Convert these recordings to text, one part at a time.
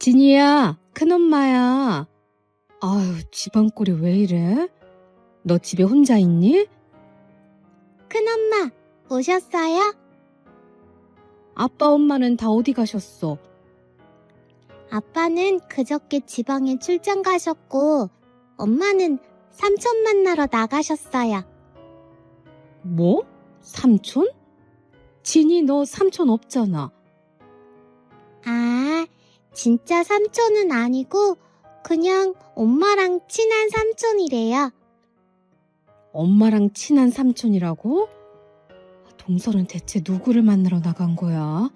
진이야, 큰엄마야. 아유, 집안 꼴이 왜 이래? 너 집에 혼자 있니? 큰엄마, 오셨어요? 아빠, 엄마는 다 어디 가셨어? 아빠는 그저께 지방에 출장 가셨고, 엄마는 삼촌 만나러 나가셨어요. 뭐? 삼촌? 진이 너 삼촌 없잖아. 아, 진짜 삼촌은 아니고, 그냥 엄마랑 친한 삼촌이래요. 엄마랑 친한 삼촌이라고? 동설은 대체 누구를 만나러 나간 거야?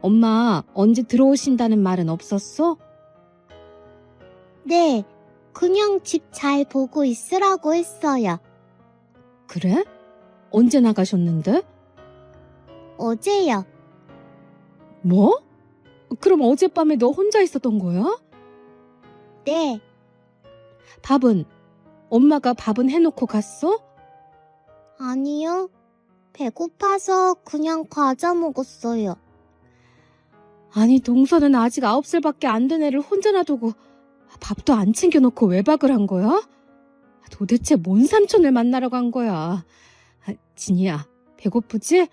엄마 언제 들어오신다는 말은 없었어? 네, 그냥 집 잘 보고 있으라고 했어요. 그래? 언제 나가셨는데? 어제요. 뭐? 그럼 어젯밤에 너 혼자 있었던 거야? 네, 밥은? 엄마가 밥은 해놓고 갔어? 아니요. 배고파서 그냥 과자 먹었어요. 아니 동서는 아직 아홉 살밖에 안 된 애를 혼자 놔두고 밥도 안 챙겨놓고 외박을 한 거야? 도대체 뭔 삼촌을 만나러 간 거야? 아, 진이야 배고프지?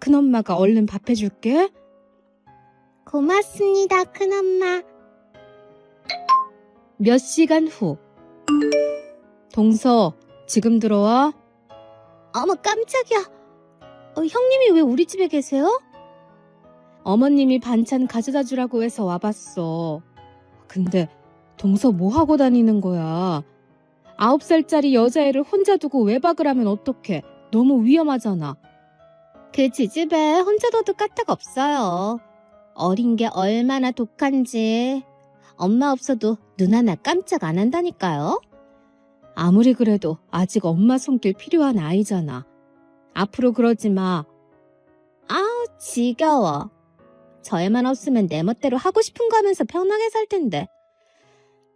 큰엄마가 얼른 밥 해줄게. 고맙습니다, 큰엄마. 몇 시간 후 동서 지금 들어와? 어머, 깜짝이야. 어, 형님이 왜 우리 집에 계세요? 어머님이 반찬 가져다 주라고 해서 와봤어. 근데 동서 뭐 하고 다니는 거야? 아홉 살짜리 여자애를 혼자 두고 외박을 하면 어떡해? 너무 위험하잖아. 그 지집에 혼자 둬도 까딱 없어요. 어린 게 얼마나 독한지. 엄마 없어도 눈 하나 깜짝 안 한다니까요. 아무리 그래도 아직 엄마 손길 필요한 아이잖아. 앞으로 그러지 마. 아우, 지겨워. 저 애만 없으면 내 멋대로 하고 싶은 거 하면서 편하게 살 텐데.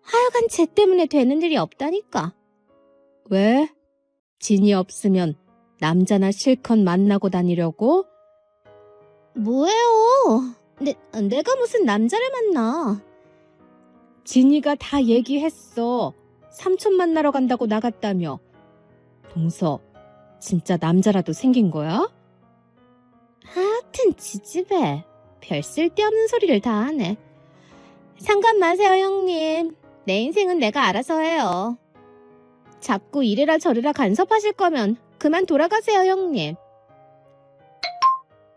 하여간 쟤 때문에 되는 일이 없다니까. 왜? 진이 없으면 남자나 실컷 만나고 다니려고? 뭐예요? 내, 내가 무슨 남자를 만나. 진이가 다 얘기했어. 삼촌 만나러 간다고 나갔다며. 동서, 진짜 남자라도 생긴 거야? 하여튼 지집에 별 쓸데없는 소리를 다 하네. 상관 마세요, 형님. 내 인생은 내가 알아서 해요. 자꾸 이래라 저래라 간섭하실 거면 그만 돌아가세요, 형님.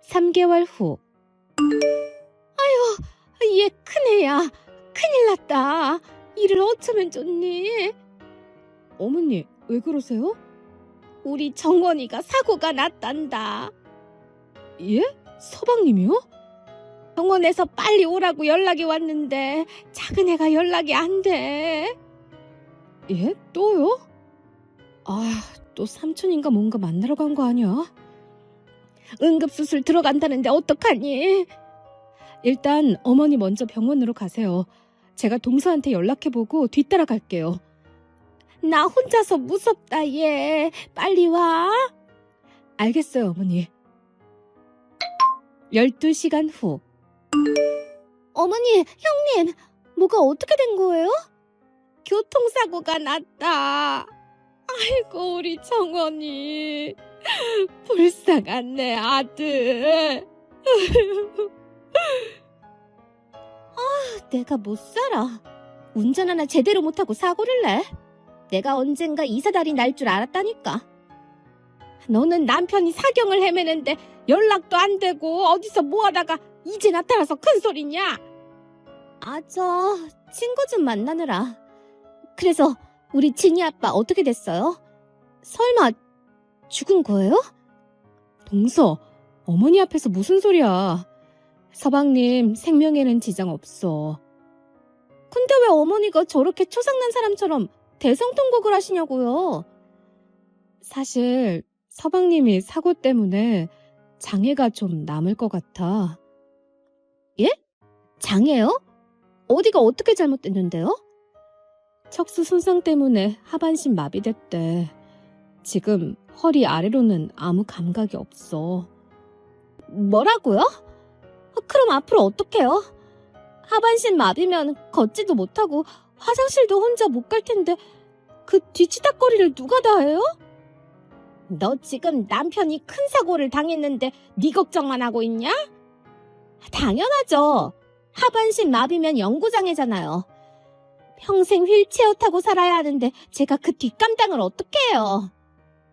3개월 후. 얘 큰애야. 큰일 났다. 일을 어쩌면 좋니? 어머니, 왜 그러세요? 우리 정원이가 사고가 났단다. 예? 서방님이요? 병원에서 빨리 오라고 연락이 왔는데 작은 애가 연락이 안 돼. 예? 또요? 아, 또 삼촌인가 뭔가 만나러 간 거 아니야? 응급수술 들어간다는데 어떡하니? 일단 어머니 먼저 병원으로 가세요. 제가 동서한테 연락해보고 뒤따라 갈게요. 나 혼자서 무섭다, 얘. 빨리 와. 알겠어요, 어머니. 12시간 후. 어머니, 형님, 뭐가 어떻게 된 거예요? 교통사고가 났다. 아이고, 우리 정원이. 불쌍한 내 아들. 아, 내가 못 살아. 운전 하나 제대로 못하고 사고를 내. 내가 언젠가 이사달이 날 줄 알았다니까. 너는 남편이 사경을 헤매는데 연락도 안 되고 어디서 뭐 하다가 이제 나타나서 큰 소리냐? 아, 저 친구 좀 만나느라. 그래서 우리 진이 아빠 어떻게 됐어요? 설마 죽은 거예요? 동서, 어머니 앞에서 무슨 소리야. 서방님, 생명에는 지장 없어. 근데 왜 어머니가 저렇게 초상난 사람처럼 대성통곡을 하시냐고요? 사실, 서방님이 사고 때문에 장애가 좀 남을 것 같아. 장애요? 어디가 어떻게 잘못됐는데요? 척수 손상 때문에 하반신 마비됐대. 지금 허리 아래로는 아무 감각이 없어. 뭐라고요? 아, 그럼 앞으로 어떡해요? 하반신 마비면 걷지도 못하고 화장실도 혼자 못 갈 텐데 그 뒤치다거리를 누가 다 해요? 너 지금 남편이 큰 사고를 당했는데 네 걱정만 하고 있냐? 당연하죠. 하반신 마비면 영구장애잖아요. 평생 휠체어 타고 살아야 하는데 제가 그 뒷감당을 어떻게 해요?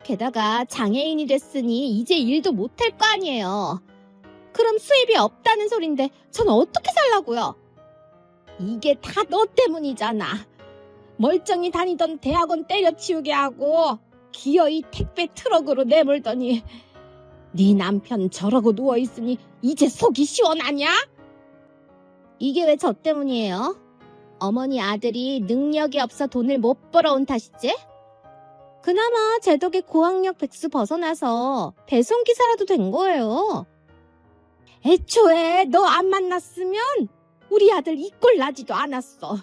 게다가 장애인이 됐으니 이제 일도 못할 거 아니에요. 그럼 수입이 없다는 소린데 전 어떻게 살라고요? 이게 다 너 때문이잖아. 멀쩡히 다니던 대학원 때려치우게 하고 기어이 택배 트럭으로 내몰더니 네 남편 저러고 누워있으니 이제 속이 시원하냐? 이게 왜 저 때문이에요? 어머니 아들이 능력이 없어 돈을 못 벌어온 탓이지? 그나마 제 덕에 고학력 백수 벗어나서 배송기사라도 된 거예요. 애초에 너 안 만났으면 우리 아들 이꼴 나지도 않았어.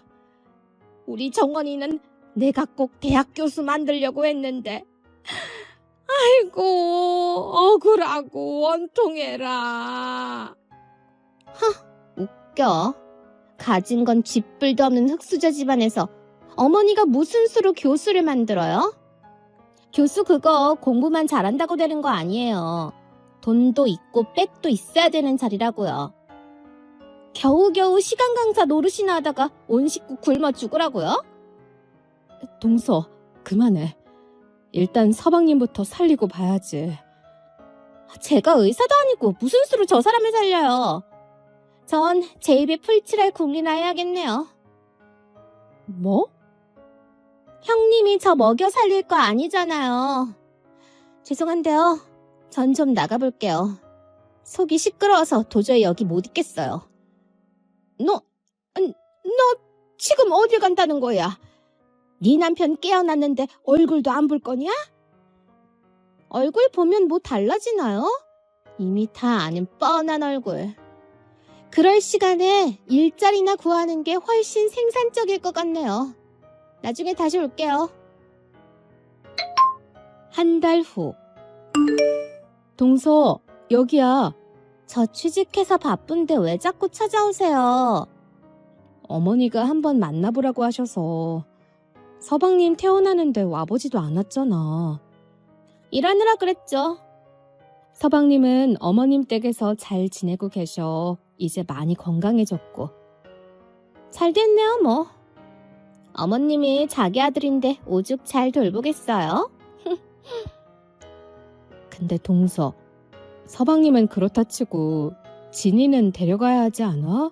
우리 정원이는 내가 꼭 대학 교수 만들려고 했는데 아이고 억울하고 원통해라. 웃겨. 가진 건 쥐뿔도 없는 흙수저 집안에서 어머니가 무슨 수로 교수를 만들어요? 교수 그거 공부만 잘한다고 되는 거 아니에요. 돈도 있고 백도 있어야 되는 자리라고요. 겨우겨우 시간 강사 노릇이나 하다가 온 식구 굶어 죽으라고요? 동서, 그만해. 일단 서방님부터 살리고 봐야지. 제가 의사도 아니고 무슨 수로 저 사람을 살려요. 전 제 입에 풀칠할 궁리나 해야겠네요. 뭐? 형님이 저 먹여 살릴 거 아니잖아요. 죄송한데요. 전 좀 나가볼게요. 속이 시끄러워서 도저히 여기 못 있겠어요. 너, 음, 너 지금 어딜 간다는 거야? 네 남편 깨어났는데 얼굴도 안 볼 거냐? 얼굴 보면 뭐 달라지나요? 이미 다 아는 뻔한 얼굴. 그럴 시간에 일자리나 구하는 게 훨씬 생산적일 것 같네요. 나중에 다시 올게요. 한 달 후. 동서, 여기야. 저 취직해서 바쁜데 왜 자꾸 찾아오세요? 어머니가 한번 만나보라고 하셔서. 서방님 태어나는데 와보지도 않았잖아. 일하느라 그랬죠. 서방님은 어머님 댁에서 잘 지내고 계셔. 이제 많이 건강해졌고. 잘 됐네요, 뭐. 어머님이 자기 아들인데 오죽 잘 돌보겠어요? 근데 동서, 서방님은 그렇다 치고 진이는 데려가야 하지 않아?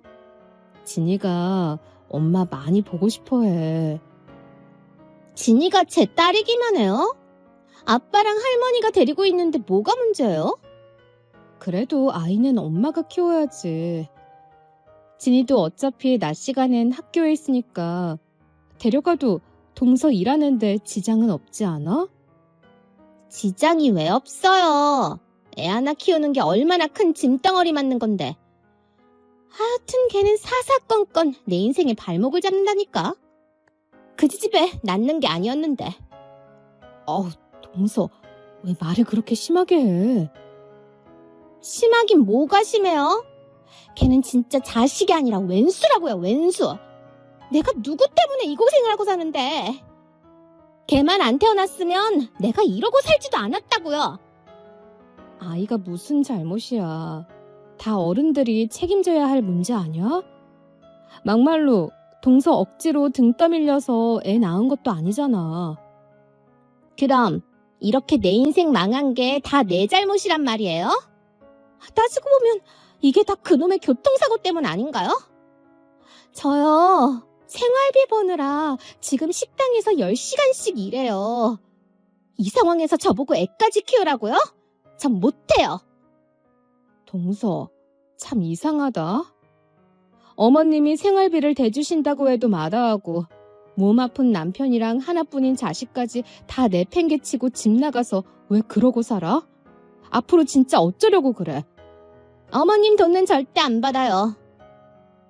진이가 엄마 많이 보고 싶어 해. 진이가 제 딸이기만 해요? 아빠랑 할머니가 데리고 있는데 뭐가 문제예요? 그래도 아이는 엄마가 키워야지. 진이도 어차피 낮 시간엔 학교에 있으니까 데려가도 동서 일하는데 지장은 없지 않아? 지장이 왜 없어요? 애 하나 키우는 게 얼마나 큰 짐덩어리 맞는 건데. 하여튼 걔는 사사건건 내 인생의 발목을 잡는다니까. 그 집에 낳는 게 아니었는데. 어우, 동서, 왜 말을 그렇게 심하게 해? 심하긴 뭐가 심해요? 걔는 진짜 자식이 아니라 왼수라고요, 왼수. 내가 누구 때문에 이 고생을 하고 사는데. 걔만 안 태어났으면 내가 이러고 살지도 않았다고요. 아이가 무슨 잘못이야. 다 어른들이 책임져야 할 문제 아니야? 막말로 동서 억지로 등 떠밀려서 애 낳은 것도 아니잖아. 그럼 이렇게 내 인생 망한 게 다 내 잘못이란 말이에요? 따지고 보면 이게 다 그놈의 교통사고 때문 아닌가요? 저요. 생활비 버느라 지금 식당에서 10시간씩 일해요. 이 상황에서 저보고 애까지 키우라고요? 전 못해요. 동서, 참 이상하다. 어머님이 생활비를 대주신다고 해도 마다하고 몸 아픈 남편이랑 하나뿐인 자식까지 다 내팽개치고 집 나가서 왜 그러고 살아? 앞으로 진짜 어쩌려고 그래? 어머님 돈은 절대 안 받아요.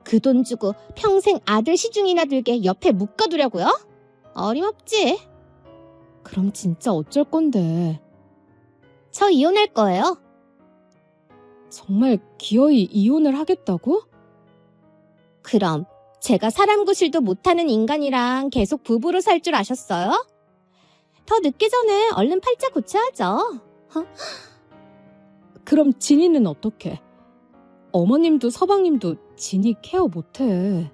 그 돈 주고 평생 아들 시중이나 들게 옆에 묶어두려고요? 어림없지. 그럼 진짜 어쩔 건데. 저 이혼할 거예요. 정말 기어이 이혼을 하겠다고? 그럼 제가 사람 구실도 못하는 인간이랑 계속 부부로 살 줄 아셨어요? 더 늦기 전에 얼른 팔자 고쳐야죠. 그럼 진이는 어떻게? 어머님도 서방님도 진이 케어 못해.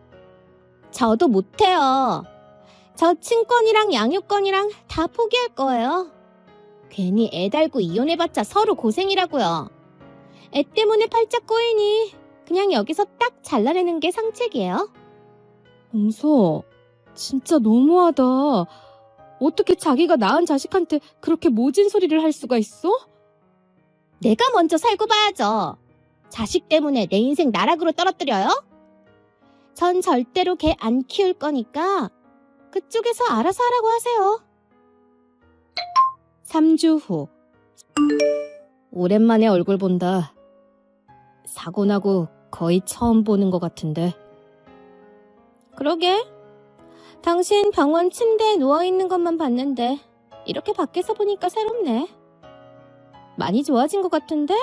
저도 못해요. 저 친권이랑 양육권이랑 다 포기할 거예요. 괜히 애 달고 이혼해봤자 서로 고생이라고요. 애 때문에 팔자 꼬이니 그냥 여기서 딱 잘라내는 게 상책이에요. 동서, 진짜 너무하다. 어떻게 자기가 낳은 자식한테 그렇게 모진 소리를 할 수가 있어? 내가 먼저 살고 봐야죠. 자식 때문에 내 인생 나락으로 떨어뜨려요? 전 절대로 걔 안 키울 거니까 그쪽에서 알아서 하라고 하세요. 3주 후. 오랜만에 얼굴 본다. 사고 나고 거의 처음 보는 것 같은데. 그러게. 당신 병원 침대에 누워있는 것만 봤는데 이렇게 밖에서 보니까 새롭네. 많이 좋아진 것 같은데?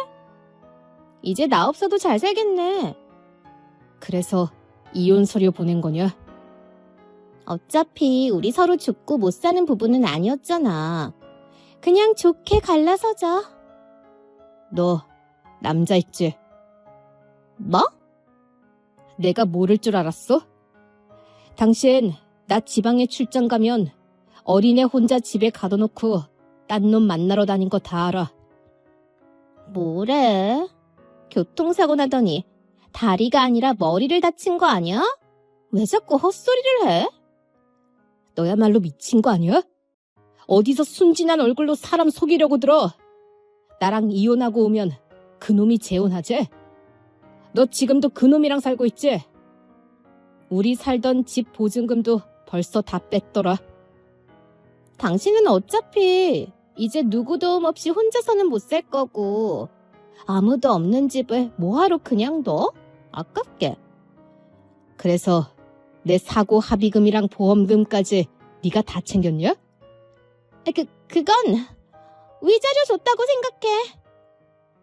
이제 나 없어도 잘 살겠네. 그래서 이혼 서류 보낸 거냐? 어차피 우리 서로 죽고 못 사는 부분은 아니었잖아. 그냥 좋게 갈라서자. 너 남자 있지? 뭐? 내가 모를 줄 알았어? 당신 나 지방에 출장 가면 어린애 혼자 집에 가둬놓고 딴 놈 만나러 다닌 거 다 알아. 뭐래? 교통사고 나더니 다리가 아니라 머리를 다친 거 아니야? 왜 자꾸 헛소리를 해? 너야말로 미친 거 아니야? 어디서 순진한 얼굴로 사람 속이려고 들어? 나랑 이혼하고 오면 그놈이 재혼하지? 너 지금도 그놈이랑 살고 있지? 우리 살던 집 보증금도 벌써 다 뺐더라. 당신은 어차피 이제 누구 도움 없이 혼자서는 못 살 거고 아무도 없는 집을 뭐하러 그냥 둬? 아깝게. 그래서 내 사고 합의금이랑 보험금까지 네가 다 챙겼냐? 아, 그 그건 위자료 줬다고 생각해.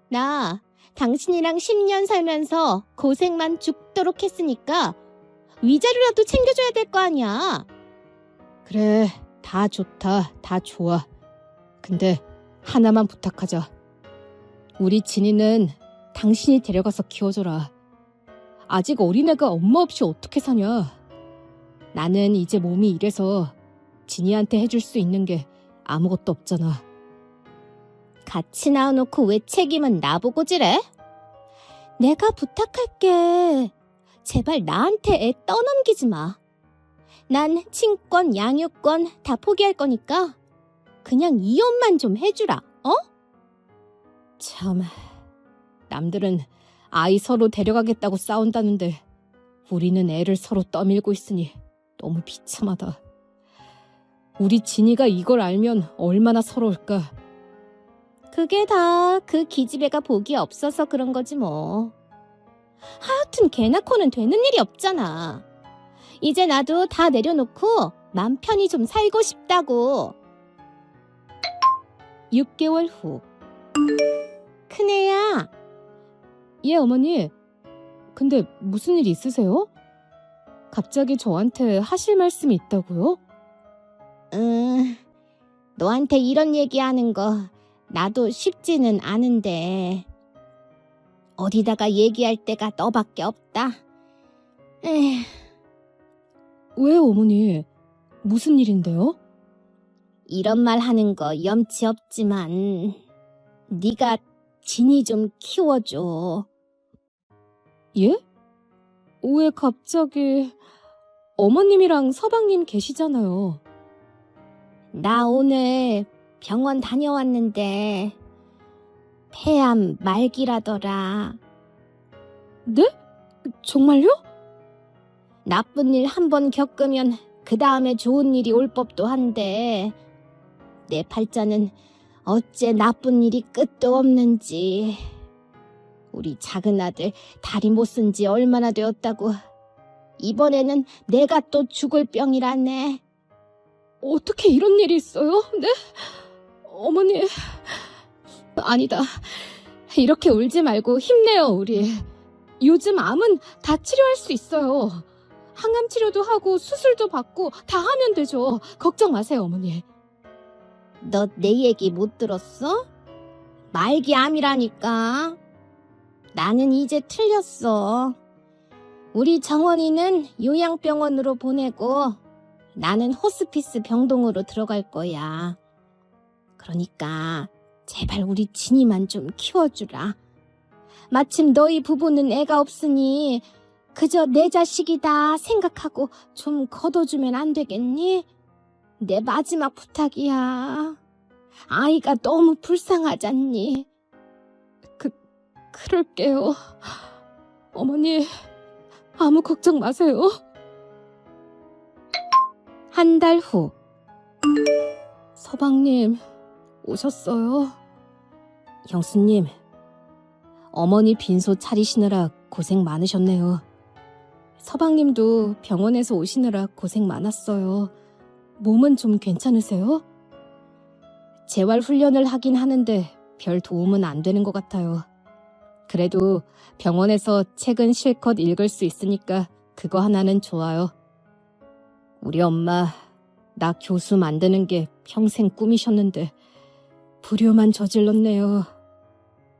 나 당신이랑 10년 살면서 고생만 죽도록 했으니까 위자료라도 챙겨줘야 될 거 아니야. 그래, 다 좋다, 다 좋아. 근데 하나만 부탁하자. 우리 진이는 당신이 데려가서 키워줘라. 아직 어린애가 엄마 없이 어떻게 사냐. 나는 이제 몸이 이래서 진이한테 해줄 수 있는 게 아무것도 없잖아. 같이 나와놓고 왜 책임은 나보고 지래? 내가 부탁할게. 제발 나한테 애 떠넘기지 마. 난 친권, 양육권 다 포기할 거니까 그냥 이혼만 좀 해주라. 어? 참, 남들은 아이 서로 데려가겠다고 싸운다는데 우리는 애를 서로 떠밀고 있으니 너무 비참하다. 우리 진이가 이걸 알면 얼마나 서러울까. 그게 다 그 기집애가 복이 없어서 그런 거지 뭐. 하여튼 개나 코는 되는 일이 없잖아. 이제 나도 다 내려놓고 맘 편히 좀 살고 싶다고. 6개월 후. 큰애야, 예, 어머니. 근데 무슨 일 있으세요? 갑자기 저한테 하실 말씀이 있다고요? 음, 너한테 이런 얘기하는 거 나도 쉽지는 않은데 어디다가 얘기할 데가 너밖에 없다. 에휴, 왜, 어머니? 무슨 일인데요? 이런 말 하는 거 염치 없지만 네가 진이 좀 키워줘. 예? 왜 갑자기 어머님이랑 서방님 계시잖아요. 나 오늘 병원 다녀왔는데 폐암 말기라더라. 네? 정말요? 나쁜 일 한 번 겪으면 그 다음에 좋은 일이 올 법도 한데 내 팔자는 어째 나쁜 일이 끝도 없는지 우리 작은 아들 다리 못 쓴 지 얼마나 되었다고 이번에는 내가 또 죽을 병이라네 어떻게 이런 일이 있어요? 네? 어머니. 아니다. 이렇게 울지 말고 힘내요, 우리. 요즘 암은 다 치료할 수 있어요. 항암 치료도 하고 수술도 받고 다 하면 되죠. 걱정 마세요, 어머니. 너 내 얘기 못 들었어? 말기암이라니까. 나는 이제 틀렸어. 우리 정원이는 요양병원으로 보내고 나는 호스피스 병동으로 들어갈 거야. 그러니까 제발 우리 진이만 좀 키워주라. 마침 너희 부부는 애가 없으니 그저 내 자식이다 생각하고 좀 걷어주면 안 되겠니? 내 마지막 부탁이야. 아이가 너무 불쌍하잖니. 그럴게요. 어머니, 아무 걱정 마세요. 한 달 후. 서방님, 오셨어요? 형수님, 어머니 빈소 차리시느라 고생 많으셨네요. 서방님도 병원에서 오시느라 고생 많았어요. 몸은 좀 괜찮으세요? 재활 훈련을 하긴 하는데 별 도움은 안 되는 것 같아요. 그래도 병원에서 책은 실컷 읽을 수 있으니까 그거 하나는 좋아요. 우리 엄마, 나 교수 만드는 게 평생 꿈이셨는데 불효만 저질렀네요.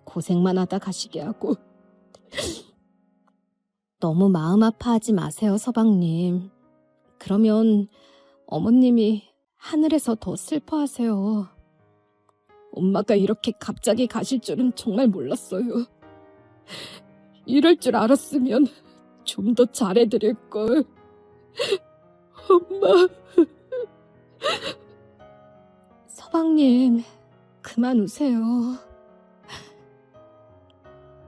고생만 하다 가시게 하고. 너무 마음 아파하지 마세요, 서방님. 그러면 어머님이 하늘에서 더 슬퍼하세요. 엄마가 이렇게 갑자기 가실 줄은 정말 몰랐어요. 이럴 줄 알았으면 좀 더 잘해드릴 걸. 엄마. 서방님, 그만 우세요.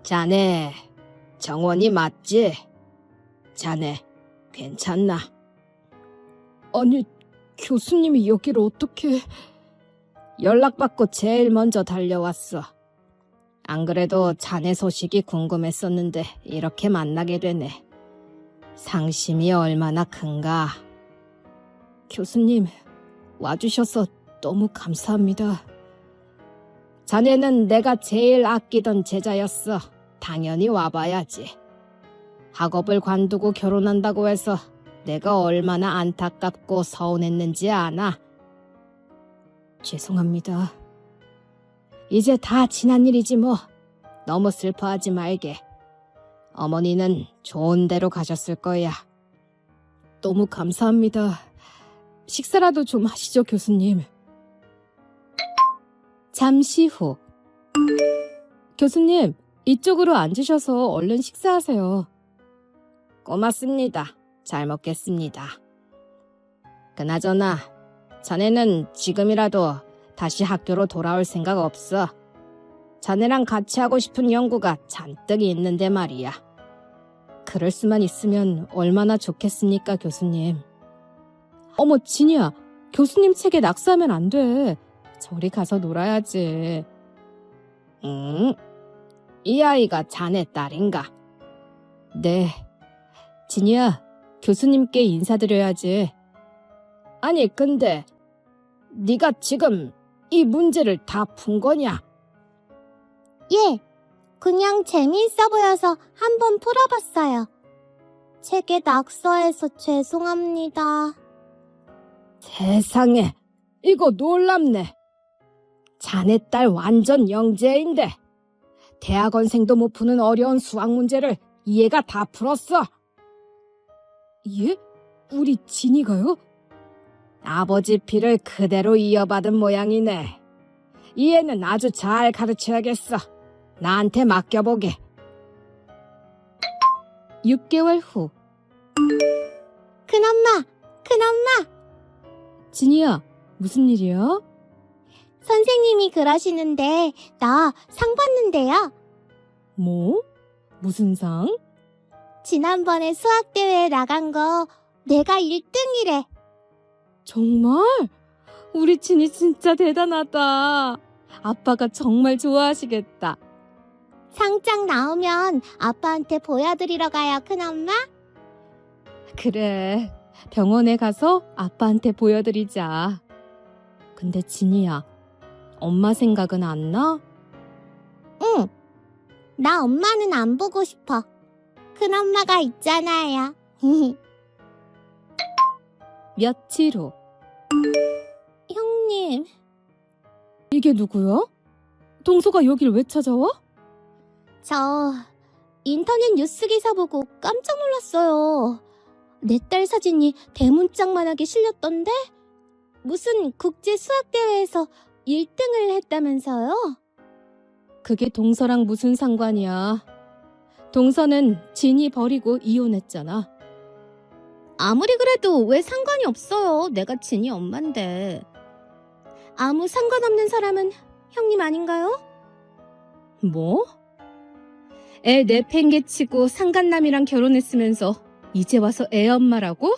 자네, 정원이 맞지? 자네, 괜찮나? 아니, 교수님이 여기를 어떻게... 연락받고 제일 먼저 달려왔어. 안 그래도 자네 소식이 궁금했었는데 이렇게 만나게 되네. 상심이 얼마나 큰가. 교수님, 와주셔서 너무 감사합니다. 자네는 내가 제일 아끼던 제자였어. 당연히 와봐야지. 학업을 관두고 결혼한다고 해서 내가 얼마나 안타깝고 서운했는지 아나? 죄송합니다. 이제 다 지난 일이지 뭐. 너무 슬퍼하지 말게. 어머니는 좋은 데로 가셨을 거야. 너무 감사합니다. 식사라도 좀 하시죠, 교수님. 잠시 후. 교수님, 이쪽으로 앉으셔서 얼른 식사하세요. 고맙습니다. 잘 먹겠습니다. 그나저나, 자네는 지금이라도 다시 학교로 돌아올 생각 없어. 자네랑 같이 하고 싶은 연구가 잔뜩 있는데 말이야. 그럴 수만 있으면 얼마나 좋겠습니까, 교수님. 어머, 진이야. 교수님 책에 낙서하면 안 돼. 저리 가서 놀아야지. 응? 이 아이가 자네 딸인가? 네. 진이야, 교수님께 인사드려야지. 아니, 근데 네가 지금 이 문제를 다 푼 거냐? 예, 그냥 재미있어 보여서 한번 풀어봤어요. 책에 낙서해서 죄송합니다. 세상에, 이거 놀랍네. 자네 딸 완전 영재인데 대학원생도 못 푸는 어려운 수학 문제를 이해가 다 풀었어. 예? 우리 진이가요? 아버지 피를 그대로 이어받은 모양이네. 이해는 아주 잘 가르쳐야겠어. 나한테 맡겨보게. 6개월 후. 큰엄마, 큰엄마, 진이야, 무슨 일이야? 선생님이 그러시는데 나 상 받는데요. 뭐? 무슨 상? 지난번에 수학대회에 나간 거 내가 1등이래. 정말? 우리 진이 진짜 대단하다. 아빠가 정말 좋아하시겠다. 상장 나오면 아빠한테 보여드리러 가요, 큰엄마. 그래. 병원에 가서 아빠한테 보여드리자. 근데 진이야, 엄마 생각은 안 나? 응. 나 엄마는 안 보고 싶어. 큰엄마가 있잖아요. 며칠 후. 형님, 이게 누구야? 동서가 여길 왜 찾아와? 저 인터넷 뉴스 기사 보고 깜짝 놀랐어요. 내 딸 사진이 대문짝만하게 실렸던데 무슨 국제 수학 대회에서 1등을 했다면서요? 그게 동서랑 무슨 상관이야. 동서는 진이 버리고 이혼했잖아. 아무리 그래도 왜 상관이 없어요. 내가 진이 엄만데. 아무 상관없는 사람은 형님 아닌가요? 뭐? 애 내팽개치고 상간남이랑 결혼했으면서 이제 와서 애 엄마라고?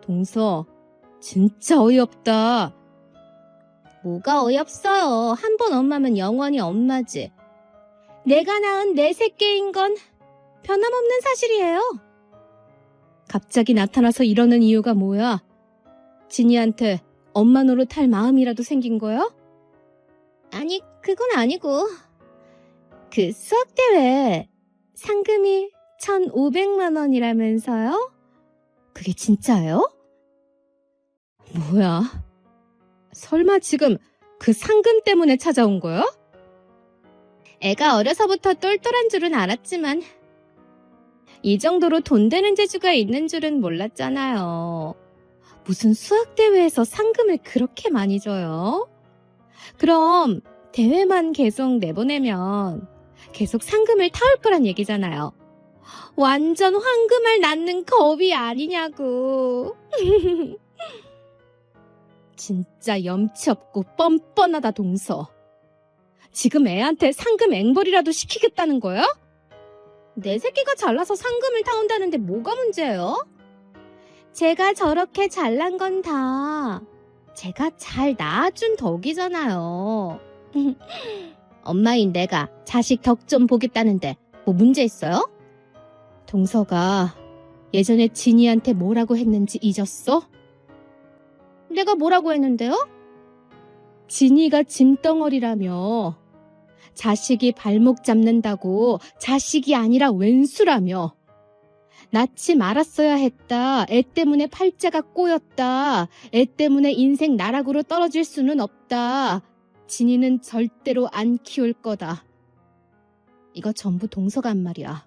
동서, 진짜 어이없다. 뭐가 어이없어요. 한 번 엄마면 영원히 엄마지. 내가 낳은 내 새끼인 건 변함없는 사실이에요. 갑자기 나타나서 이러는 이유가 뭐야? 진이한테 엄마 노릇 할 마음이라도 생긴 거야? 아니, 그건 아니고. 그 수학대회 상금이 1,500만 원이라면서요? 그게 진짜예요? 뭐야? 설마 지금 그 상금 때문에 찾아온 거야? 애가 어려서부터 똘똘한 줄은 알았지만 이 정도로 돈 되는 재주가 있는 줄은 몰랐잖아요. 무슨 수학 대회에서 상금을 그렇게 많이 줘요? 그럼 대회만 계속 내보내면 계속 상금을 타올 거란 얘기잖아요. 완전 황금알 낳는 겁이 아니냐고. 진짜 염치 없고 뻔뻔하다 동서. 지금 애한테 상금 앵벌이라도 시키겠다는 거야? 내 새끼가 잘나서 상금을 타온다는데 뭐가 문제예요? 제가 저렇게 잘난 건 다 제가 잘 낳아준 덕이잖아요. 엄마인 내가 자식 덕 좀 보겠다는데 뭐 문제 있어요? 동서가 예전에 진이한테 뭐라고 했는지 잊었어? 내가 뭐라고 했는데요? 진이가 짐덩어리라며. 자식이 발목 잡는다고 자식이 아니라 왼수라며. 낳지 말았어야 했다. 애 때문에 팔자가 꼬였다. 애 때문에 인생 나락으로 떨어질 수는 없다. 진이는 절대로 안 키울 거다. 이거 전부 동서가 한 말이야.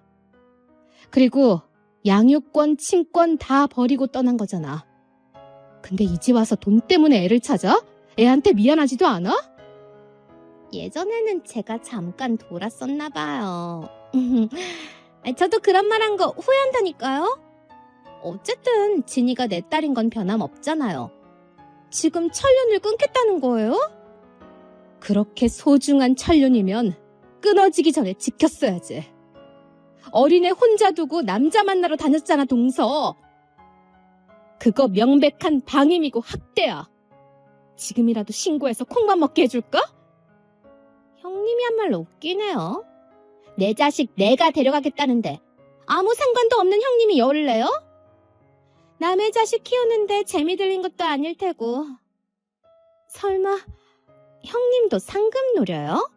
그리고 양육권, 친권 다 버리고 떠난 거잖아. 근데 이제 와서 돈 때문에 애를 찾아? 애한테 미안하지도 않아? 예전에는 제가 잠깐 돌았었나 봐요. 저도 그런 말 한 거 후회한다니까요. 어쨌든 진이가 내 딸인 건 변함없잖아요. 지금 천년을 끊겠다는 거예요? 그렇게 소중한 천륜이면 끊어지기 전에 지켰어야지. 어린애 혼자 두고 남자 만나러 다녔잖아, 동서. 그거 명백한 방임이고 학대야. 지금이라도 신고해서 콩밥 먹게 해줄까? 형님이 한말 웃기네요. 내 자식 내가 데려가겠다는데 아무 상관도 없는 형님이 열래요? 남의 자식 키우는데 재미 들린 것도 아닐 테고. 설마 형님도 상금 노려요?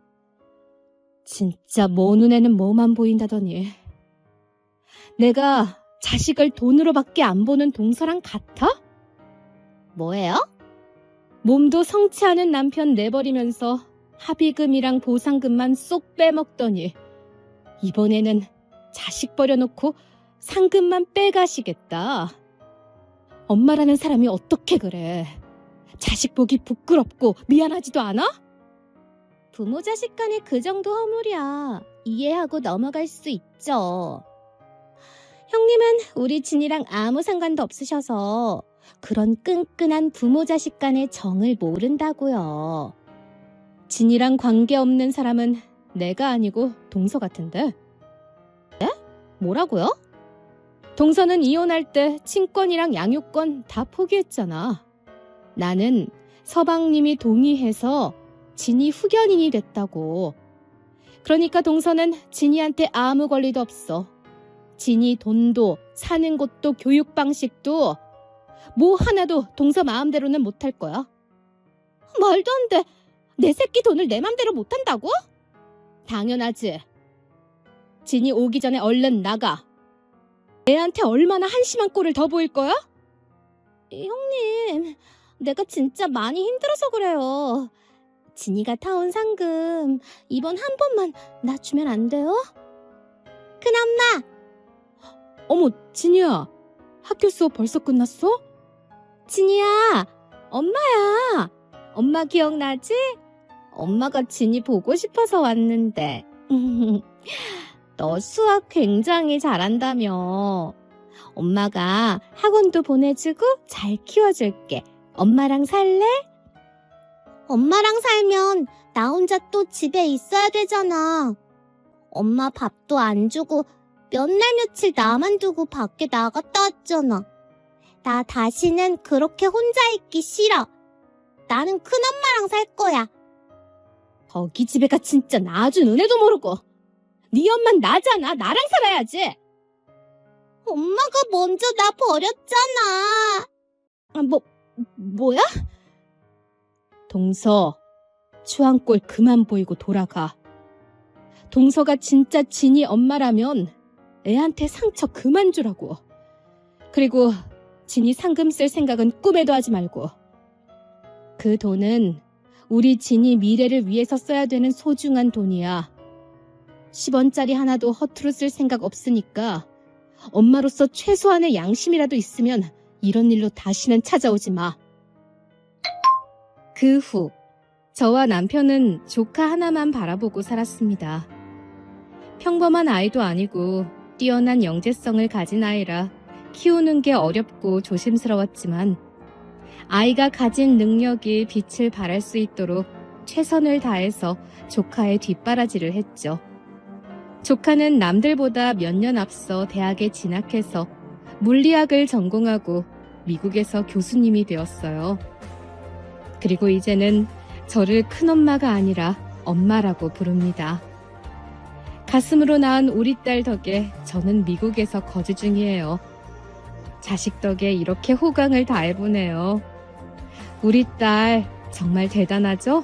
진짜 모 눈에는 뭐만 보인다더니. 내가 자식을 돈으로밖에 안 보는 동서랑 같아? 뭐예요? 몸도 성치 않은 남편 내버리면서 합의금이랑 보상금만 쏙 빼먹더니 이번에는 자식 버려놓고 상금만 빼가시겠다. 엄마라는 사람이 어떻게 그래? 자식 보기 부끄럽고 미안하지도 않아? 부모 자식 간에 그 정도 허물이야. 이해하고 넘어갈 수 있죠. 형님은 우리 진이랑 아무 상관도 없으셔서 그런 끈끈한 부모 자식 간의 정을 모른다고요. 진이랑 관계없는 사람은 내가 아니고 동서 같은데. 네? 뭐라고요? 동서는 이혼할 때 친권이랑 양육권 다 포기했잖아. 나는 서방님이 동의해서 진이 후견인이 됐다고. 그러니까 동서는 진이한테 아무 권리도 없어. 진이 돈도 사는 곳도 교육 방식도 뭐 하나도 동서 마음대로는 못할 거야. 말도 안 돼. 내 새끼 돈을 내 맘대로 못한다고? 당연하지. 진이 오기 전에 얼른 나가. 애한테 얼마나 한심한 꼴을 더 보일 거야? 형님, 내가 진짜 많이 힘들어서 그래요. 진이가 타온 상금 이번 한 번만 나 주면 안 돼요? 큰엄마, 어머, 진이야. 학교 수업 벌써 끝났어? 진이야, 엄마야. 엄마 기억나지? 엄마가 진이 보고 싶어서 왔는데. 너 수학 굉장히 잘한다며. 엄마가 학원도 보내주고 잘 키워줄게. 엄마랑 살래? 엄마랑 살면 나 혼자 또 집에 있어야 되잖아. 엄마 밥도 안 주고 몇 날 며칠 나만 두고 밖에 나갔다 왔잖아. 나 다시는 그렇게 혼자 있기 싫어. 나는 큰엄마랑 살 거야. 거기 집애가 진짜 나아준 은혜도 모르고. 네 엄만 나잖아. 나랑 살아야지. 엄마가 먼저 나 버렸잖아. 아, 뭐, 뭐야? 동서, 추한꼴 그만 보이고 돌아가. 동서가 진짜 진이 엄마라면 애한테 상처 그만 주라고. 그리고 진이 상금 쓸 생각은 꿈에도 하지 말고. 그 돈은 우리 진이 미래를 위해서 써야 되는 소중한 돈이야. 10원짜리 하나도 허투루 쓸 생각 없으니까 엄마로서 최소한의 양심이라도 있으면 이런 일로 다시는 찾아오지 마. 그 후, 저와 남편은 조카 하나만 바라보고 살았습니다. 평범한 아이도 아니고 뛰어난 영재성을 가진 아이라 키우는 게 어렵고 조심스러웠지만 아이가 가진 능력이 빛을 발할 수 있도록 최선을 다해서 조카의 뒷바라지를 했죠. 조카는 남들보다 몇 년 앞서 대학에 진학해서 물리학을 전공하고 미국에서 교수님이 되었어요. 그리고 이제는 저를 큰엄마가 아니라 엄마라고 부릅니다. 가슴으로 낳은 우리 딸 덕에 저는 미국에서 거주 중이에요. 자식 덕에 이렇게 호강을 다해보네요. 우리 딸 정말 대단하죠?